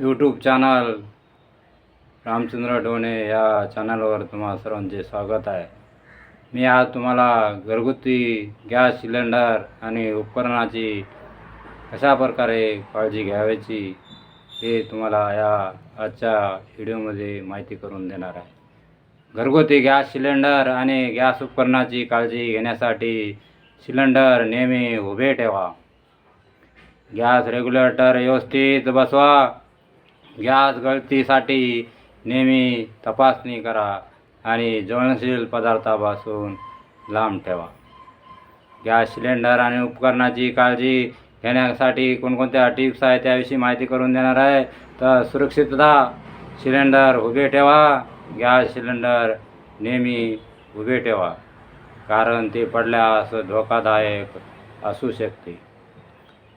YouTube channel Ramchandra Dhone या चॅनलवर तुम्हा सर्वांचे स्वागत आहे. मी आज तुम्हाला घरगुती गॅस सिलेंडर आणि उपकरणाची कशा प्रकारे काळजी घ्यावयाची हे तुम्हाला या आजच्या व्हिडिओमध्ये माहिती करून देणार आहे. घरगुती गॅस सिलेंडर आणि गॅस उपकरणाची काळजी घेण्यासाठी सिलेंडर नेहमी उभे ठेवा. गॅस रेग्युलेटर व्यवस्थित बसवा. गॅस गळतीसाठी नेहमी तपासणी करा आणि ज्वलनशील पदार्थापासून लांब ठेवा. गॅस सिलेंडर आणि उपकरणाची काळजी घेण्यासाठी कोणकोणत्या टिप्स आहेत त्याविषयी माहिती करून देणार आहे? तर सुरक्षितता सिलेंडर उभे ठेवा. गॅस सिलेंडर नेहमी उभे ठेवा कारण ते पडल्यास धोकादायक असू शकते.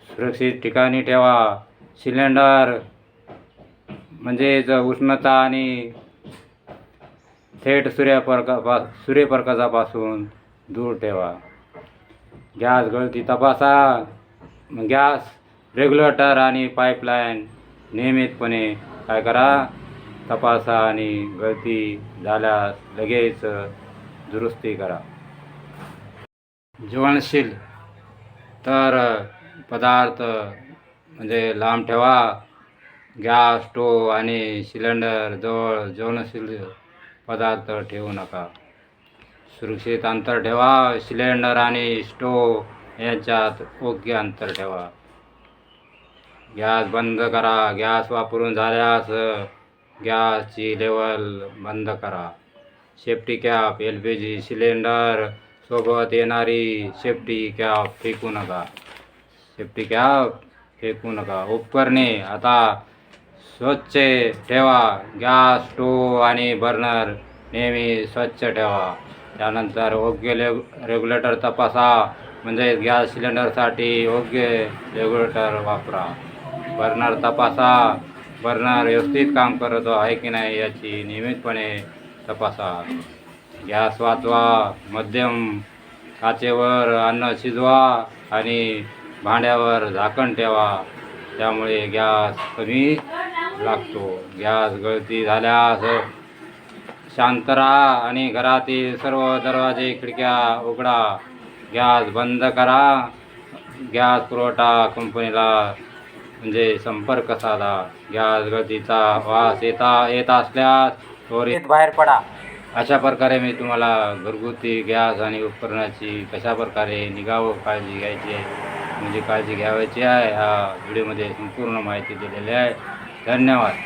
सुरक्षित ठिकाणी ठेवा. सिलेंडर म्हणजेच उष्णता आणि थेट सूर्यप्रका सूर्यप्रकाशापासून दूर ठेवा. गॅस गळती तपासा. गॅस रेग्युलेटर आणि पाईपलाईन नियमितपणे काय करा? तपासा आणि गळती झाल्यास लगेच दुरुस्ती करा. जीवनशील तर पदार्थ म्हणजे लांब ठेवा. गॅस स्टोव आणि सिलेंडर जवळ जीवनशील पदार्थ ठेवू नका. सुरक्षित अंतर ठेवा. सिलेंडर आणि स्टोव यांच्यात योग्य अंतर ठेवा. गॅस बंद करा. गॅस वापरून झाल्यास गॅसची लेवल बंद करा. Safety cap L P G cylinder सोबत येणारी सेफ्टी कॅप फेकू नका. सेफ्टी कॅप फेकू नका. उपकरणे आता स्वच्छ ठेवा. गॅस स्टोव आणि बर्नर नेहमी स्वच्छ ठेवा. त्यानंतर योग्य ले रेग्युलेटर तपासा. म्हणजे गॅस सिलेंडरसाठी योग्य रेग्युलेटर वापरा. बर्नर तपासा. बर्नर व्यवस्थित काम करतो आहे की नाही याची नियमितपणे तपासा. गॅस वाचवा. मध्यम काचेवर अन्न शिजवा आणि भांड्यावर झाकण ठेवा. त्यामुळे गॅस कमी लागतो. गॅस गळती झाल्यास शांत राहा आणि घरातील सर्व दरवाजे खिडक्या उघडा. गॅस बंद करा. गॅस पुरवठा कंपनीला म्हणजे संपर्क साधा. गॅस गळतीचा वास येता येत असल्यास त्वरित बाहेर पडा. अशा प्रकारे मी तुम्हाला घरगुती गॅस आणि उपकरणाची कशा प्रकारे निगा व काळजी घ्यायची आहे म्हणजे काळजी घ्यावायची आहे ह्या व्हिडिओमध्ये संपूर्ण माहिती दिलेली आहे. धन्यवाद